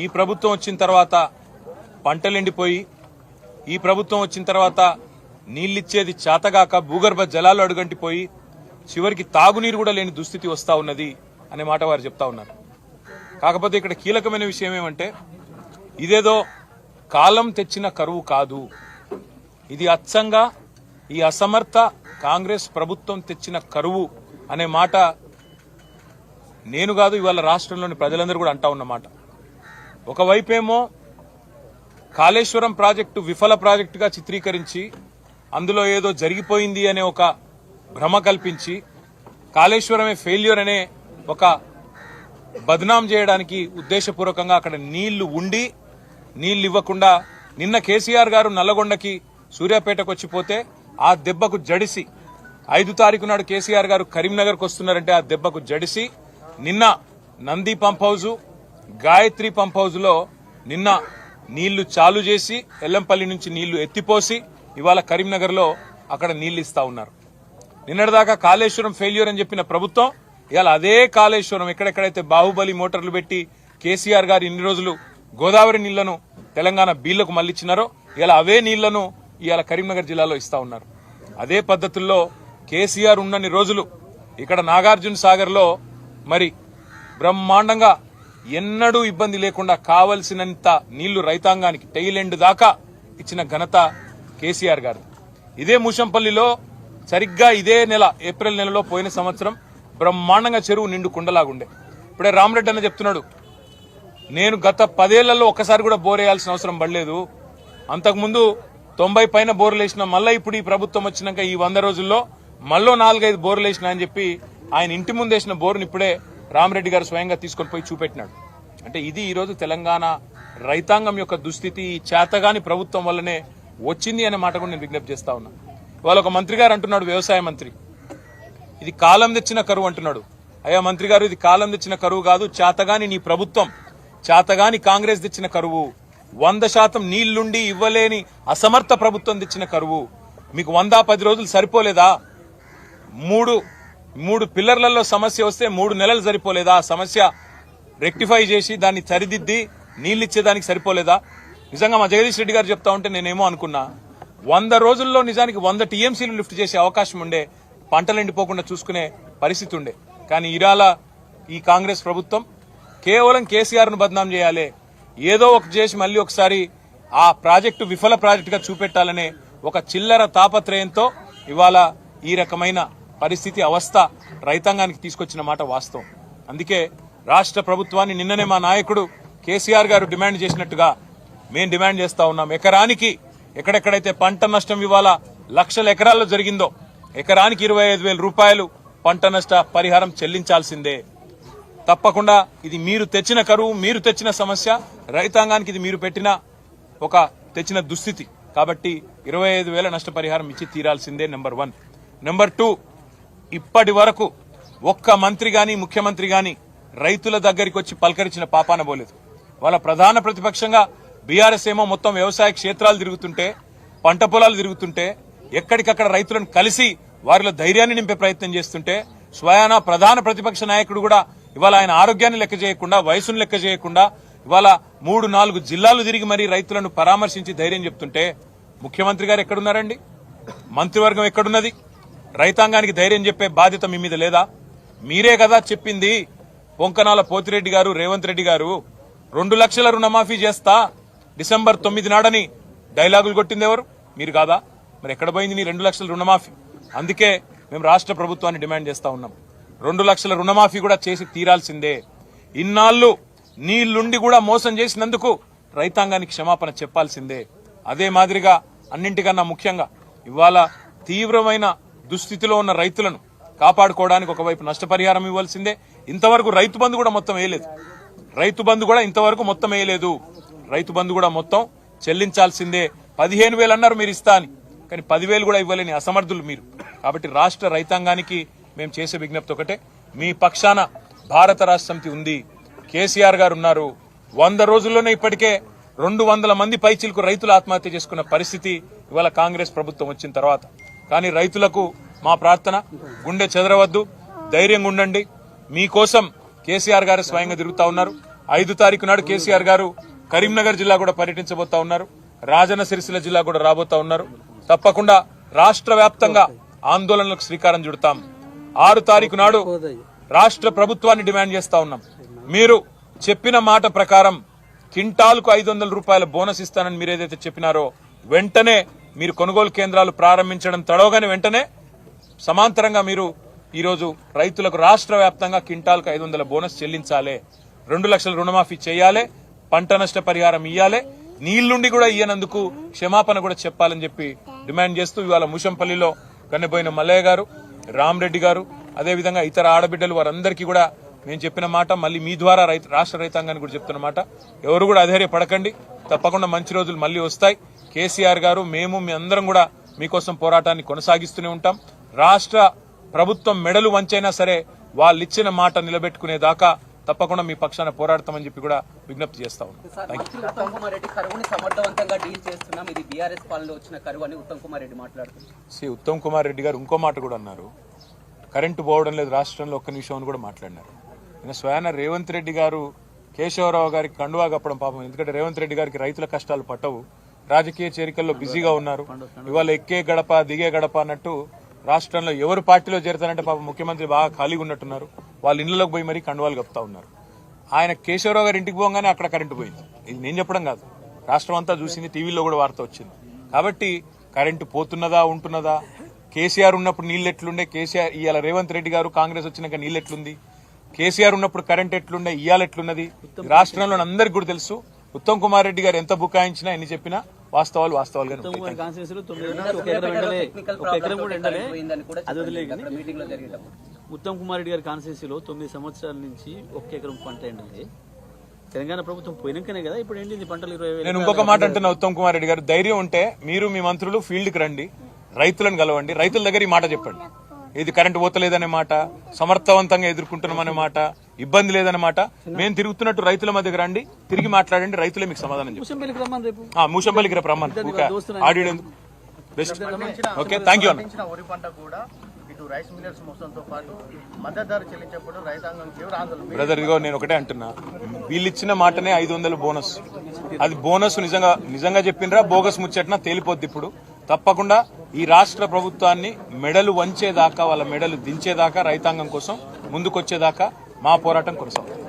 ఈ ప్రభుత్వం వచ్చిన తర్వాత పంటలు ఎండిపోయి ఈ ప్రభుత్వం వచ్చిన తర్వాత నీళ్ళిచ్చేది చేతగాక భూగర్భ జలాలు అడుగంటిపోయి చివరికి తాగునీరు కూడా లేని దుస్థితి వస్తూ ఉన్నది అనే మాట వారు చెప్తా ఉన్నారు. కాకపోతే ఇక్కడ కీలకమైన విషయం ఏమంటే ఇదేదో కాలం తెచ్చిన కరువు కాదు. ఇది అచ్చంగా ఈ అసమర్థ కాంగ్రెస్ ప్రభుత్వం తెచ్చిన కరువు అనే మాట నేను కాదు ఇవాళ రాష్ట్రంలోని ప్రజలందరూ కూడా అంటా ఉన్నమాట ఒకవైపేమో కాళేశ్వరం ప్రాజెక్టు విఫల ప్రాజెక్టుగా చిత్రీకరించి అందులో ఏదో జరిగిపోయింది అనే ఒక భ్రమ కల్పించి కాళేశ్వరమే ఫెయిల్యూర్ అనే ఒక బద్నాం చేయడానికి ఉద్దేశపూర్వకంగా అక్కడ నీళ్ళు ఉండి నీళ్ళు ఇవ్వకుండా నిన్న కేసీఆర్ గారు నల్లగొండకి సూర్యాపేటకు వచ్చిపోతే ఆ దెబ్బకు జడిసి ఐదు తారీఖు నాడు కేసీఆర్ గారు కరీంనగర్కు వస్తున్నారంటే ఆ దెబ్బకు జడిసి నిన్న Nandi pump house Gayatri pump హౌజ్లో నిన్న నీళ్ళు చాలు చేసి ఎల్లంపల్లి నుంచి నీళ్ళు ఎత్తిపోసి ఇవాళ కరీంనగర్లో అక్కడ నీళ్ళు ఇస్తా ఉన్నారు. నిన్నటిదాకా కాళేశ్వరం ఫెయిల్యూర్ అని చెప్పిన ప్రభుత్వం ఇవాళ అదే కాళేశ్వరం ఎక్కడెక్కడైతే బాహుబలి మోటార్లు పెట్టి కేసీఆర్ గారు ఇన్ని రోజులు గోదావరి నీళ్ళను తెలంగాణ బీళ్ళకు మళ్ళిచ్చినారో ఇలా అవే నీళ్ళను ఇవాళ కరీంనగర్ జిల్లాలో ఇస్తా ఉన్నారు. అదే పద్ధతుల్లో కేసీఆర్ ఉన్నన్ని రోజులు ఇక్కడ నాగార్జున సాగర్లో మరి బ్రహ్మాండంగా ఎన్నడూ ఇబ్బంది లేకుండా కావలసినంత నీళ్ళు రైతాంగానికి టైలెండ్ దాకా ఇచ్చిన ఘనత కేసీఆర్ గారు ఇదే ముషంపల్లిలో సరిగ్గా ఇదే నెల ఏప్రిల్ నెలలో పోయిన సంవత్సరం బ్రహ్మాండంగా చెరువు నిండు కుండలాగుండే. ఇప్పుడే రామరెడ్డి అన్న చెప్తున్నాడు నేను గత పదేళ్ళలో ఒక్కసారి కూడా బోర్ వేయాల్సిన అవసరం పడలేదు. అంతకుముందు తొంభై పైన బోర్లు వేసిన మళ్ళీ ఇప్పుడు ఈ ప్రభుత్వం వచ్చినాక ఈ వంద రోజుల్లో మళ్ళీ నాలుగైదు బోర్లు వేసిన అని చెప్పి ఆయన ఇంటి ముందు వేసిన బోర్ని ఇప్పుడే రామరెడ్డి గారు స్వయంగా తీసుకొని పోయి చూపెట్టినాడు. అంటే ఇది ఈరోజు తెలంగాణ రైతాంగం యొక్క దుస్థితి చేతగాని ప్రభుత్వం వల్లనే వచ్చింది అనే మాట కూడా నేను విజ్ఞప్తి చేస్తా ఉన్నా. ఇవాళ ఒక మంత్రి గారు అంటున్నాడు వ్యవసాయ మంత్రి. ఇది కాలం తెచ్చిన కరువు అంటున్నాడు. అయ్యా మంత్రి గారు ఇది కాలం తెచ్చిన కరువు కాదు చేతగాని నీ ప్రభుత్వం చేతగాని కాంగ్రెస్ తెచ్చిన కరువు. వంద శాతం నీళ్ళుండి ఇవ్వలేని అసమర్థ ప్రభుత్వం తెచ్చిన కరువు. మీకు వంద పది రోజులు సరిపోలేదా? మూడు మూడు పిల్లర్లలో సమస్య వస్తే మూడు నెలలు సరిపోలేదా? ఆ సమస్య రెక్టిఫై చేసి దాన్ని సరిదిద్ది నీళ్ళిచ్చేదానికి సరిపోలేదా? నిజంగా మా జగదీష్ రెడ్డి గారు చెప్తా ఉంటే నేనేమో అనుకున్నా. వంద రోజుల్లో నిజానికి వంద టీఎంసీలు లిఫ్ట్ చేసే అవకాశం ఉండే పంటలు ఎండిపోకుండా చూసుకునే పరిస్థితి ఉండే. కానీ ఇరాల ఈ కాంగ్రెస్ ప్రభుత్వం కేవలం కేసీఆర్ను బద్నాం చేయాలి. ఏదో ఒక చేసి మళ్ళీ ఒకసారి ఆ ప్రాజెక్టు విఫల ప్రాజెక్టుగా చూపెట్టాలనే ఒక చిల్లర తాపత్రయంతో ఇవాళ ఈ రకమైన పరిస్థితి అవస్థ రైతాంగానికి తీసుకొచ్చిన మాట వాస్తవం. అందుకే రాష్ట్ర ప్రభుత్వాన్ని నిన్ననే మా నాయకుడు కేసీఆర్ గారు డిమాండ్ చేసినట్టుగా మేము డిమాండ్ చేస్తా ఉన్నాం. ఎకరానికి ఎక్కడెక్కడైతే పంట నష్టం ఇవాళ లక్షల ఎకరాల్లో జరిగిందో ఎకరానికి ఇరవై ఐదు వేల రూపాయలు పంట నష్ట పరిహారం చెల్లించాల్సిందే. తప్పకుండా ఇది మీరు తెచ్చిన కరువు మీరు తెచ్చిన సమస్య రైతాంగానికి ఇది మీరు పెట్టిన ఒక తెచ్చిన దుస్థితి. కాబట్టి ఇరవై ఐదు వేల నష్టపరిహారం ఇచ్చి తీరాల్సిందే నెంబర్ వన్. నెంబర్ టూ ఇప్పటి వరకు ఒక్క మంత్రి గాని ముఖ్యమంత్రి గాని రైతుల దగ్గరికి వచ్చి పలకరించిన పాపాన పోలేదు. వాళ్ళ ప్రధాన ప్రతిపక్షంగా బీఆర్ఎస్ ఏమో మొత్తం వ్యవసాయ క్షేత్రాలు తిరుగుతుంటే పంట పొలాలు తిరుగుతుంటే ఎక్కడికక్కడ రైతులను కలిసి వారిలో ధైర్యాన్ని నింపే ప్రయత్నం చేస్తుంటే స్వయాన ప్రధాన ప్రతిపక్ష నాయకుడు కూడా ఇవాళ ఆయన ఆరోగ్యాన్ని లెక్క చేయకుండా వయసును లెక్క చేయకుండా ఇవాళ మూడు నాలుగు జిల్లాలు తిరిగి మరీ రైతులను పరామర్శించి ధైర్యం చెప్తుంటే ముఖ్యమంత్రి గారు ఎక్కడున్నారండి? మంత్రివర్గం ఎక్కడున్నది? రైతాంగానికి ధైర్యం చెప్పే బాధ్యత మీ మీద లేదా? మీరే కదా చెప్పింది పొంకనాల పోతిరెడ్డి గారు రేవంత్ రెడ్డి గారు. రెండు లక్షల రుణమాఫీ చేస్తా. డిసెంబర్ తొమ్మిది నాడని డైలాగులు కొట్టింది ఎవరు? మీరు కాదా? మరి ఎక్కడ పోయింది నీ రెండు లక్షల రుణమాఫీ? అందుకే మేము రాష్ట్ర ప్రభుత్వాన్ని డిమాండ్ చేస్తా ఉన్నాం. రెండు లక్షల రుణమాఫీ కూడా చేసి తీరాల్సిందే. ఇన్నాళ్ళు నీళ్ళుండి కూడా మోసం చేసినందుకు రైతాంగానికి క్షమాపణ చెప్పాల్సిందే. అదే మాదిరిగా అన్నింటికన్నా ముఖ్యంగా ఇవాళ తీవ్రమైన దుస్థితిలో ఉన్న రైతులను కాపాడుకోవడానికి ఒకవైపు నష్టపరిహారం ఇవ్వాల్సిందే. ఇంతవరకు రైతు బంధు కూడా మొత్తం వేయలేదు. రైతు బంధు కూడా ఇంతవరకు మొత్తం వేయలేదు. రైతు బంధు కూడా మొత్తం చెల్లించాల్సిందే. పదిహేను వేలు అన్నారు మీరు ఇస్తా అని. కానీ పదివేలు కూడా ఇవ్వలేని అసమర్థులు మీరు. కాబట్టి రాష్ట్ర రైతాంగానికి మేము చేసే విజ్ఞప్తి ఒకటే. మీ పక్షాన భారత రాష్ట్ర సమితి ఉంది. కేసీఆర్ గారు ఉన్నారు. వంద రోజుల్లోనే ఇప్పటికే రెండు వందల మంది పైచిలకు రైతులు ఆత్మహత్య చేసుకున్న పరిస్థితి ఇవాళ కాంగ్రెస్ ప్రభుత్వం వచ్చిన తర్వాత. కానీ రైతులకు మా ప్రార్థన గుండె చెదరవద్దు. ధైర్యంగా ఉండండి. మీకోసం కేసీఆర్ గారు స్వయంగా తిరుగుతా ఉన్నారు. ఐదు తారీఖు నాడు కేసీఆర్ గారు కరీంనగర్ జిల్లా కూడా పర్యటించబోతా ఉన్నారు. రాజన్న సిరిసిల్ల జిల్లా కూడా రాబోతా ఉన్నారు. తప్పకుండా రాష్ట్ర వ్యాప్తంగా ఆందోళనలకు శ్రీకారం చుడతాం. ఆరు తారీఖు నాడు రాష్ట్ర ప్రభుత్వాన్ని డిమాండ్ చేస్తా ఉన్నాం. మీరు చెప్పిన మాట ప్రకారం కింటాల్కు ఐదు వందల రూపాయల బోనస్ ఇస్తానని మీరు ఏదైతే చెప్పినారో వెంటనే మీరు కొనుగోలు కేంద్రాలు ప్రారంభించడం తడవగానే వెంటనే సమాంతరంగా మీరు ఈరోజు రైతులకు రాష్ట్ర వ్యాప్తంగా కింటాల్కు ఐదు వందల బోనస్ చెల్లించాలి. రెండు లక్షల రుణమాఫీ చేయాలి. పంట నష్ట పరిహారం ఇయ్యాలి. నీళ్ళుండి కూడా ఇయ్యనందుకు క్షమాపణ కూడా చెప్పాలని చెప్పి డిమాండ్ చేస్తూ ఇవాళ ముషంపల్లిలో కన్నెపోయిన మల్లయ్య గారు రామరెడ్డి గారు అదేవిధంగా ఇతర ఆడబిడ్డలు వారందరికీ కూడా నేను చెప్పిన మాట మళ్ళీ మీ ద్వారా రైతు రాష్ట్ర రైతాంగాన్ని కూడా చెప్తున్న మాట. ఎవరు కూడా అధైర్యపడకండి. తప్పకుండా మంచి రోజులు మళ్ళీ వస్తాయి. కేసీఆర్ గారు మేము మీ అందరం కూడా మీకోసం పోరాటాన్ని కొనసాగిస్తూనే ఉంటాం. రాష్ట్ర ప్రభుత్వం మెడలు వంచైనా సరే వాళ్ళు ఇచ్చిన మాట నిలబెట్టుకునే దాకా తప్పకుండా మీ పక్షాన పోరాడతామని చెప్పి కూడా విజ్ఞప్తి చేస్తా ఉన్నాం. ఉత్తమ్ కుమార్ రెడ్డి గారు ఇంకో మాట కూడా అన్నారు. కరెంటు పోవడం లేదు రాష్ట్రంలో ఒక్క నిమిషం అని కూడా మాట్లాడినారు. నిన్న స్వయాన రేవంత్ రెడ్డి గారు కేశవరావు గారికి కండువా కప్పడం పాపం. ఎందుకంటే రేవంత్ రెడ్డి గారికి రైతుల కష్టాలు పట్టవు. రాజకీయ చేరికల్లో బిజీగా ఉన్నారు. ఇవాళ ఎక్కే గడప దిగే గడప అన్నట్టు రాష్ట్రంలో ఎవరు పార్టీలో చేరతారంటే పాపం ముఖ్యమంత్రి బాగా ఖాళీగా ఉన్నట్టున్నారు. వాళ్ళ ఇళ్ళలోకి పోయి మరీ కండువాలు కప్తా ఉన్నారు. ఆయన కేశవరావు గారి ఇంటికి పోగానే అక్కడ కరెంటు పోయింది. ఇది నేను చెప్పడం కాదు. రాష్ట్రం అంతా చూసింది టీవీలో కూడా వార్త వచ్చింది. కాబట్టి కరెంటు పోతున్నదా ఉంటున్నదా? కేసీఆర్ ఉన్నప్పుడు నీళ్ళు ఎట్లుండే కేసీఆర్ ఇవాళ రేవంత్ రెడ్డి గారు కాంగ్రెస్ వచ్చినాక నీళ్ళు ఎట్లుంది కేసీఆర్ ఉన్నప్పుడు కరెంట్ ఎట్లుండే ఇవాళ ఎట్లున్నది? రాష్ట్రంలో అందరికి కూడా తెలుసు. ఉత్తమ్ కుమార్ రెడ్డి గారు ఎంత బుకాయించినా ఎన్ని చెప్పినా వాస్తవాలు వాస్తవాలుగానే ఉంటాయి. కుమార్ కాన్స్టిట్యూన్సీలో తొమ్మిది నెలలు ఒక ఎకరం ఎండలే. టెక్నికల్ ఒక ఎకరం కూడా ఎండలే. పోయిందని కూడా అది వదిలే కానీ అక్కడ మీటింగ్లో జరిగేటప్పుడు. ఉత్తమ్ కుమార్ రెడ్డి గారి కాన్స్టిట్యూన్సీలో తొమ్మిది సంవత్సరాల నుంచి ఒక్క ఎకరం పంట ఎండలే. తెలంగాణ ప్రభుత్వం పోయినాకనే కదా ఇప్పుడు ఎండింది పంటలు ఇరవై నేను ఇంకొక మాట అంటున్నా ఉత్తమ్ కుమార్ రెడ్డి గారు. ధైర్యం ఉంటే మీరు మీ మంత్రులు ఫీల్డ్కి రండి. రైతులను కలవండి. రైతుల దగ్గర ఈ మాట చెప్పండి. ఇది కరెంట్ పోతలేదనే మాట సమర్థవంతంగా ఎదుర్కొంటున్నామనే మాట ఇబ్బంది లేదనే మాట. మేము తిరుగుతున్నట్టు రైతుల మధ్యకి రండి తిరిగి మాట్లాడండి రైతులే మీకు సమాధానం చెప్తారు. ముసంపల్లికి రమ్మని రేపు. రమ్మని. Best okay. Thank you brother ఇదిగో నేను ఒకటే అంటున్నా. వీళ్ళు ఇచ్చిన మాటనే ఐదు వందలు బోనస్. అది బోనస్ నిజంగా నిజంగా చెప్పినరా? బోగస్ ముచ్చట్నా తేలిపోద్ది ఇప్పుడు. తప్పకుండా ఈ రాష్ట్ర ప్రభుత్వాన్ని మెడలు వంచేదాకా వాళ్ళ మెడలు దించేదాకా రైతాంగం కోసం ముందుకొచ్చేదాకా మా పోరాటం కొనసాగుతుంది.